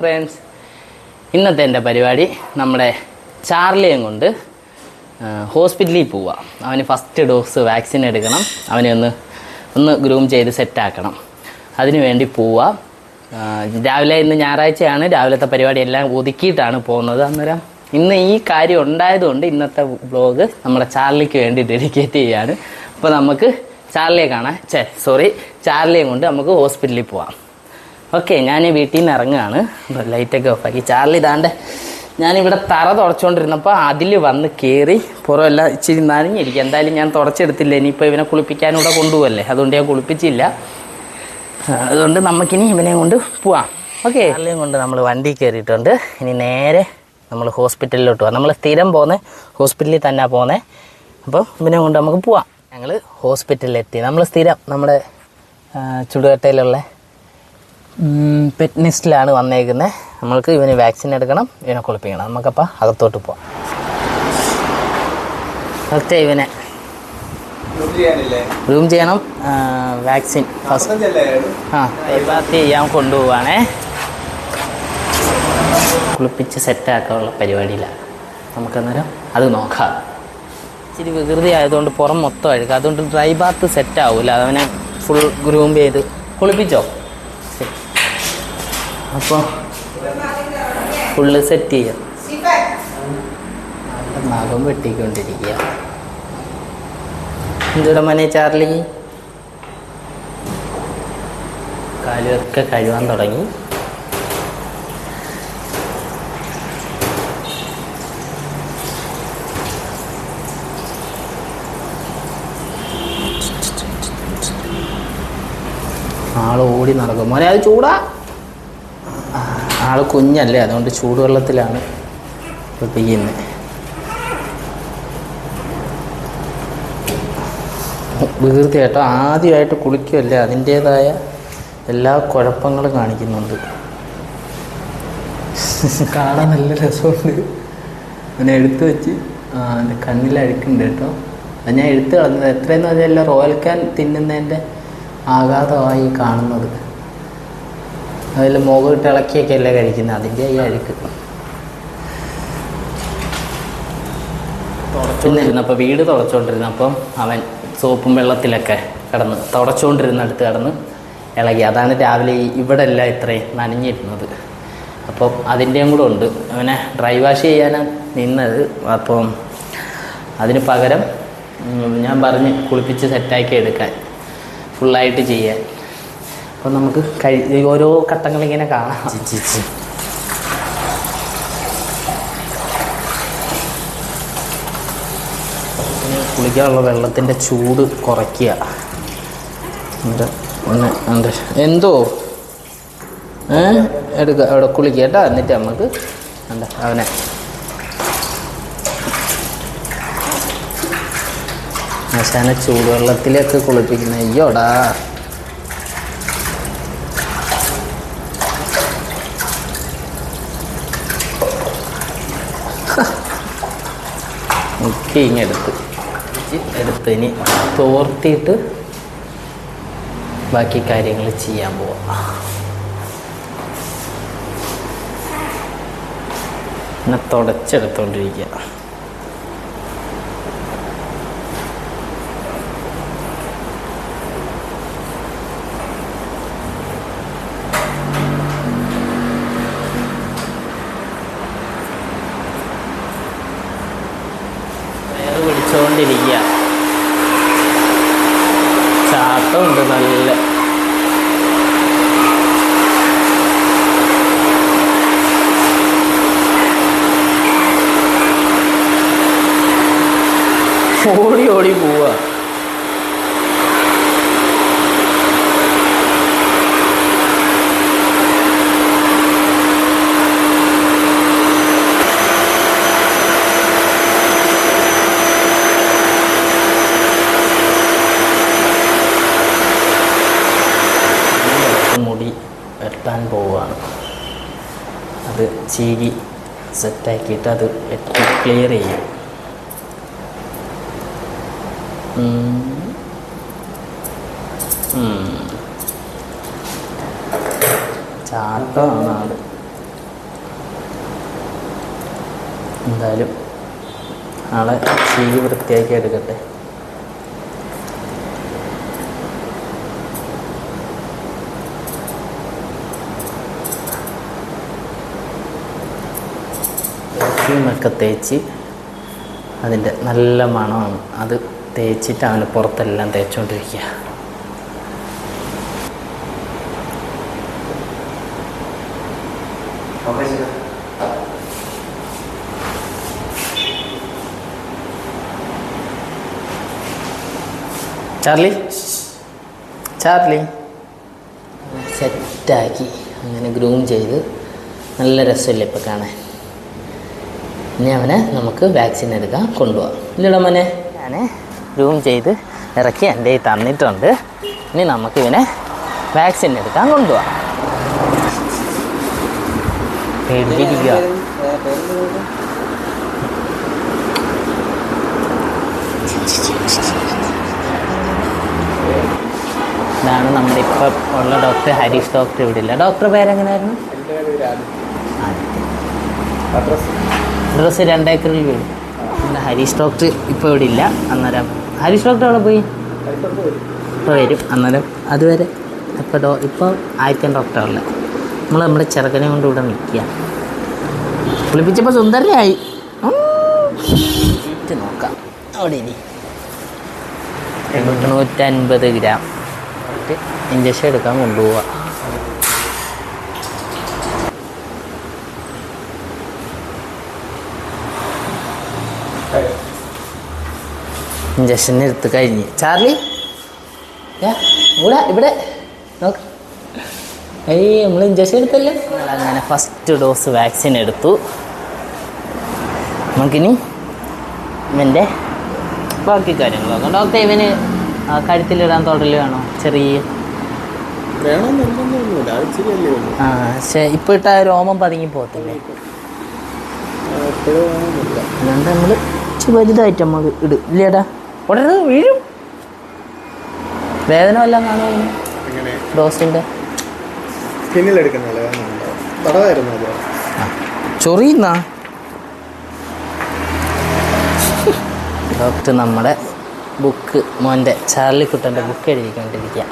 Friends ഇന്നത്തെ എന്റെ പരിപാടി നമ്മുടെ ചാർലിയും കൊണ്ട് ഹോസ്പിറ്റലിൽ പോവുക അവന് ഫസ്റ്റ് ഡോസ് വാക്സിൻ എടുക്കണം. അവനെ ഒന്ന് ഒന്ന് ഗ്രൂം ചെയ്ത് സെറ്റാക്കണം അതിനു വേണ്ടി പോവുക രാവിലെ ഇന്ന് ഞായറാഴ്ചയാണ്. രാവിലത്തെ പരിപാടി എല്ലാം ഒതുക്കിയിട്ടാണ് പോകുന്നത് അന്നേരം. ഇന്ന് ഈ കാര്യം ഉണ്ടായതുകൊണ്ട് ഇന്നത്തെ വ്ലോഗ് നമ്മുടെ ചാർലിക്ക് വേണ്ടി ഡെഡിക്കേറ്റ് ചെയ്യാണ്. അപ്പോൾ നമുക്ക് ചാർലിയെ കാണാം. ചേ സോറി ചാർലിയെ കൊണ്ട് നമുക്ക് ഹോസ്പിറ്റലിൽ പോവാം. ഓക്കെ ഞാൻ വീട്ടിൽ നിന്ന് ഇറങ്ങുകയാണ് ലൈറ്റൊക്കെ ഓഫാക്കി ചാർലി ഇതാണ്ട് ഞാനിവിടെ തറ തുടച്ചുകൊണ്ടിരുന്നപ്പോൾ അതിൽ വന്ന് കയറി പുറമെല്ലാം ഇച്ചിരി നനഞ്ഞിരിക്കും. എന്തായാലും ഞാൻ തുടച്ചെടുത്തില്ല. ഇനിയിപ്പോൾ ഇവനെ കുളിപ്പിക്കാനും കൂടെ കൊണ്ടുപോകല്ലേ അതുകൊണ്ട് ഞാൻ കുളിപ്പിച്ചില്ല. അതുകൊണ്ട് നമുക്കിനി ഇവനെ കൊണ്ട് പോവാം. ഓക്കെ. ചാർലിയും കൊണ്ട് നമ്മൾ വണ്ടി കയറിയിട്ടുണ്ട് ഇനി നേരെ നമ്മൾ ഹോസ്പിറ്റലിലോട്ട് പോവാം. നമ്മൾ സ്ഥിരം പോകുന്നത് ഹോസ്പിറ്റലിൽ തന്നെ പോകുന്നത് അപ്പോൾ ഇവനെ കൊണ്ട് നമുക്ക് പോവാം. ഞങ്ങൾ ഹോസ്പിറ്റലിലെത്തി. നമ്മൾ സ്ഥിരം നമ്മുടെ ചുടുകട്ടയിലുള്ള പെറ്റ് നെസ്റ്റിലാണ് വന്നേക്കുന്നത് നമ്മൾക്ക് ഇവന് വാക്സിൻ എടുക്കണം ഇവനെ കുളിപ്പിക്കണം. നമുക്കപ്പോൾ അകത്തോട്ട് പോവാം. ഫസ്റ്റ് ഇവനെ? റൂം ചെയ്യണം. വാക്സിൻ ഫസ്റ്റ് ആ ഞാൻ ചെയ്യാൻ കൊണ്ടുപോവാണേ. കുളിപ്പിച്ച് സെറ്റാക്കാനുള്ള പരിപാടിയിലാണ്. നമുക്കന്നേരം അത് നോക്കാം. ഇച്ചിരി വികൃതി ആയതുകൊണ്ട് പുറം മൊത്തം അഴുക്കുക അതുകൊണ്ട് ഡ്രൈ ബാത്ത് സെറ്റ് ആവില്ല അവനെ ഫുൾ ഗ്രൂം ചെയ്ത് കുളിപ്പിച്ചോ. അപ്പോൾ ഫുള്ള് സെറ്റ് ചെയ്യാം. നഖം വെട്ടിക്കൊണ്ടിരിക്കുക. എന്തുടെ മനെ ചാർലി? കാലുമൊക്കെ കഴുവാൻ തുടങ്ങി. ആൾ ഓടി നടക്കും. മോനെ അത് ചൂടാ. ആ, ആൾ കുഞ്ഞല്ലേ അതുകൊണ്ട് ചൂടുവെള്ളത്തിലാണ് കുളിപ്പിക്കുന്നത് വികൃതി കേട്ടോ ആദ്യമായിട്ട് കുളിക്കുമല്ലേ അതിന്റേതായ എല്ലാ കുഴപ്പങ്ങളും കാണിക്കുന്നുണ്ട്. കാണാൻ നല്ല രസമുണ്ട്. അതിനെ എടുത്തു വെച്ച് എന്റെ കണ്ണിൽ അഴുക്കുണ്ട് കേട്ടോ. അത് ഞാൻ എടുത്തു കളഞ്ഞത്. എത്രയെന്ന് പറഞ്ഞാൽ റോയൽ കാൻ തിന്നുന്നതിന്റെ ആഘാതമായി കാണുന്നത്. അതിൽ മുഖ ഇളക്കിയൊക്കെ അല്ലേ കഴിക്കുന്നത്? അതിന്റെ ഈ അഴുക്ക്. തുടച്ചുകൊണ്ടിരുന്നപ്പോൾ വീട് തുടച്ചുകൊണ്ടിരുന്നപ്പം അവൻ സോപ്പും വെള്ളത്തിലൊക്കെ കിടന്ന് തുടച്ചുകൊണ്ടിരുന്നിടത്ത് കിടന്ന് ഇളകി. അതാണ് രാവിലെ ഇവിടെ എല്ലാം ഇത്രയും നനഞ്ഞിരുന്നത്. അപ്പം അതിന്റെയും കൂടെ ഉണ്ട്. അവനെ ഡ്രൈ വാഷ് ചെയ്യാനാണ് നിന്നത്. അപ്പം അതിന് പകരം ഞാൻ പറഞ്ഞ് കുളിപ്പിച്ച് സെറ്റാക്കി എടുക്കാൻ. ഫുള്ളായിട്ട് ചെയ്യാൻ. അപ്പം നമുക്ക് കഴി ഓരോ ഘട്ടങ്ങളിങ്ങനെ കാണാം. കുളിക്കാനുള്ള വെള്ളത്തിന്റെ ചൂട് കുറയ്ക്കുക. ഒന്ന് എന്താ എന്തോ? ഏ? എടുക്കുക അവിടെ കുളിക്കുക കേട്ടോ. എന്നിട്ട് നമുക്ക് എന്താ അവനെ. ശാന ചൂടുവെള്ളത്തിലൊക്കെ കുളിപ്പിക്കുന്ന അയ്യോടാ. ഇങ്ങെടുത്ത് എടുത്ത്. ഇനി തോർത്തിയിട്ട് ബാക്കി കാര്യങ്ങൾ ചെയ്യാൻ പോവാം. പിന്നെ തുടച്ചെടുത്തോണ്ടിരിക്കുക പിടിച്ചുകൊണ്ടിരിക്കുക ചാട്ടമുണ്ട് നല്ല. ഓടി ഓടി പോവാ വരാൻ പോവുകയാണ്. അത് ചീകി സെറ്റാക്കിയിട്ട് അത് വെട്ടി ക്ലിയർ ചെയ്യും. ചാട്ടമാണ് എന്തായാലും ആളെ ചീകി വൃത്തിയാക്കി എടുക്കട്ടെ. പെർഫ്യൂമൊക്കെ തേച്ച് അതിന്റെ നല്ല മണമാണ്. അത് തേച്ചിട്ട് അവന് പുറത്തെല്ലാം തേച്ചുകൊണ്ടിരിക്കുക ചാർലി? ചാർലി? സെറ്റാക്കി. അങ്ങനെ ഗ്രൂം ചെയ്ത് നല്ല രസമില്ല ഇപ്പം കാണാൻ? ഇനി അവനെ നമുക്ക് വാക്സിൻ എടുക്കാൻ കൊണ്ടുപോകാം. ഇല്ലടാ മോനെ. ഞാൻ റൂം ചെയ്ത് ഇറക്കി എന്റെ കയ്യിൽ തന്നിട്ടുണ്ട്. ഇനി നമുക്ക് ഇവനെ വാക്സിൻ എടുക്കാൻ കൊണ്ടുപോകാം. പേടിപ്പിക്കുക ഇതാണ് നമ്മുടെ ഇപ്പം ഉള്ള ഡോക്ടർ ഹരീഷ് ഡോക്ടർ ഇവിടെ ഇല്ല. ഡോക്ടർ പേരെങ്ങനെയായിരുന്നു ഡ്രസ്സ് രണ്ടേക്കറിൽ വീട് പിന്നെ ഹരീഷ് ഡോക്ടർ ഇപ്പോൾ ഇവിടെ ഇല്ല. അന്നേരം ഹരീഷ് ഡോക്ടർ അവിടെ പോയി? ഇപ്പോൾ വരും. അന്നേരം അതുവരെ ഇപ്പോൾ ഡോ ഇപ്പോൾ ആയിരം ഡോക്ടറല്ല. നമ്മൾ നമ്മുടെ ചെറുക്കനെ കൊണ്ട് ഇവിടെ നിൽക്കുക. കുളിപ്പിച്ചപ്പോൾ സുന്ദരയായി. ഉം. നോക്കാം. അവിടെ ഇനി. എണ്ണൂറ്റൻപത് ഗ്രാം. ഇഞ്ചക്ഷൻ എടുക്കാൻ കൊണ്ടുപോവാം. ഇഞ്ചക്ഷൻ എടുത്ത് കഴിഞ്ഞ്. ചാർലി? ഇവിടെ ഇവിടെ. നോക്ക്. ഏയ് നമ്മൾ ഇഞ്ചക്ഷൻ എടുത്തല്ലേ? അങ്ങനെ ഫസ്റ്റ് ഡോസ് വാക്സിൻ എടുത്തു. നമുക്കിനി ഇവന്റെ ബാക്കി കാര്യങ്ങൾ നോക്കാം ഡോക്ടർ ഇവന് കരുത്തിലിടാൻ കഴുത്തിലിടാൻ തുടരൽ വേണോ? ചെറിയ ആ പക്ഷേ ഇപ്പോൾ ഇട്ട രോമം പതുങ്ങി പോകത്തില്ലേ? അതുകൊണ്ട് നമ്മൾ വലുതായിട്ട് നമ്മൾ ഇടും. ഇല്ലേടാ? ഉടനെ വീഴും. വേദന വല്ലതും കാണുമോ ചൊറിയുന്ന. ഡോക്ടർ നമ്മുടെ ബുക്ക് മോന്റെ ചാർലിക്കുട്ടന്റെ ബുക്ക് എഴുതിക്കൊണ്ടിരിക്കുക.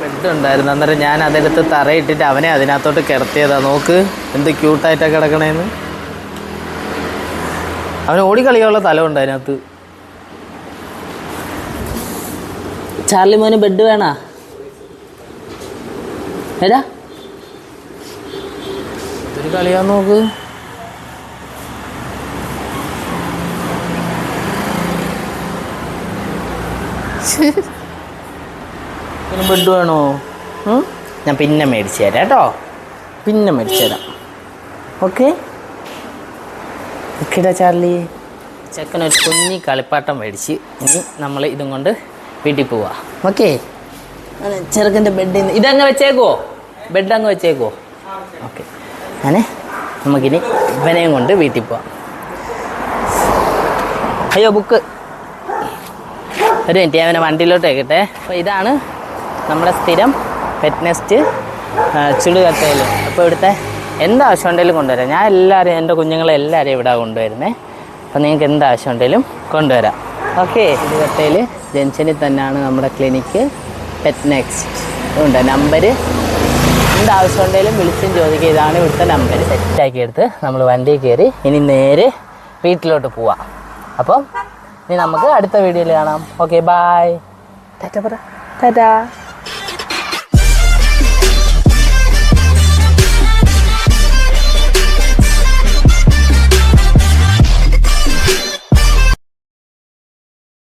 ബെഡ് ഉണ്ടായിരുന്നു. അന്നേരം ഞാൻ അതെടുത്ത് തറയിട്ടിട്ട് അവനെ അതിനകത്തോട്ട് കിടത്തിയതാ. നോക്ക് എന്ത് ക്യൂട്ടായിട്ടാണ് കിടക്കണേന്ന്. അവന് ഓടിക്കളിയുള്ള തലമുണ്ട് അതിനകത്ത്. ചാർലി മോന് ബെഡ് വേണോ? ഏതാ കളിയാ നോക്ക്. ബെഡ് വേണോ? ഞാൻ പിന്നെ മേടിച്ചു തരാം കേട്ടോ. പിന്നെ മേടിച്ചു തരാം. ഓക്കെ? ഓക്കേടാ ചാർലി. ചെക്കനൊരു കുഞ്ഞി കളിപ്പാട്ടം മേടിച്ച് ഇനി നമ്മൾ ഇതും കൊണ്ട് വീട്ടിൽ പോവാ. ഓക്കെ ചെറുക്കന്റെ ബെഡിൽ ഇതങ്ങ് വെച്ചേക്കോ ബെഡ് അങ്ങ് വെച്ചേക്കോ ഓക്കെ. അങ്ങനെ നമുക്കിനി ഇവനെയും കൊണ്ട് വീട്ടിൽ പോവാം. അയ്യോ ബുക്ക്. ഒരു മിനിറ്റ് ഞാൻ അവനെ വണ്ടിയിലോട്ട് വെക്കട്ടെ അപ്പോൾ ഇതാണ് നമ്മുടെ സ്ഥിരം ഫിറ്റ്നസ്റ്റ് ചുടുകത്തയിൽ അപ്പോൾ ഇവിടുത്തെ എന്താവശ്യം ഉണ്ടെങ്കിലും കൊണ്ടുവരാം. ഞാൻ എല്ലാവരെയും എന്റെ കുഞ്ഞുങ്ങളെ എല്ലാവരെയും ഇവിടെ കൊണ്ടുവരുന്നത് അപ്പോൾ നിങ്ങൾക്ക് എന്താവശ്യം ഉണ്ടെങ്കിലും കൊണ്ടുവരാം. ഓക്കെ ചുടുകട്ടയിൽ ജംഗ്ഷനിൽ തന്നെയാണ് നമ്മുടെ ക്ലിനിക്ക് പെറ്റ് നെക്സ്റ്റ് ഉണ്ട്. നമ്പർ എന്താവശ്യം ഉണ്ടെങ്കിലും വിളിച്ചും ചോദിക്കുക ഇതാണ് ഇവിടുത്തെ നമ്പർ സെറ്റാക്കി എടുത്ത് നമ്മൾ വണ്ടി കയറി ഇനി നേരെ വീട്ടിലോട്ട് പോവാം. അപ്പം ഇനി നമുക്ക് അടുത്ത വീഡിയോയിൽ കാണാം. ഓക്കെ ബായ് ടാറ്റ പറ. ടാറ്റാ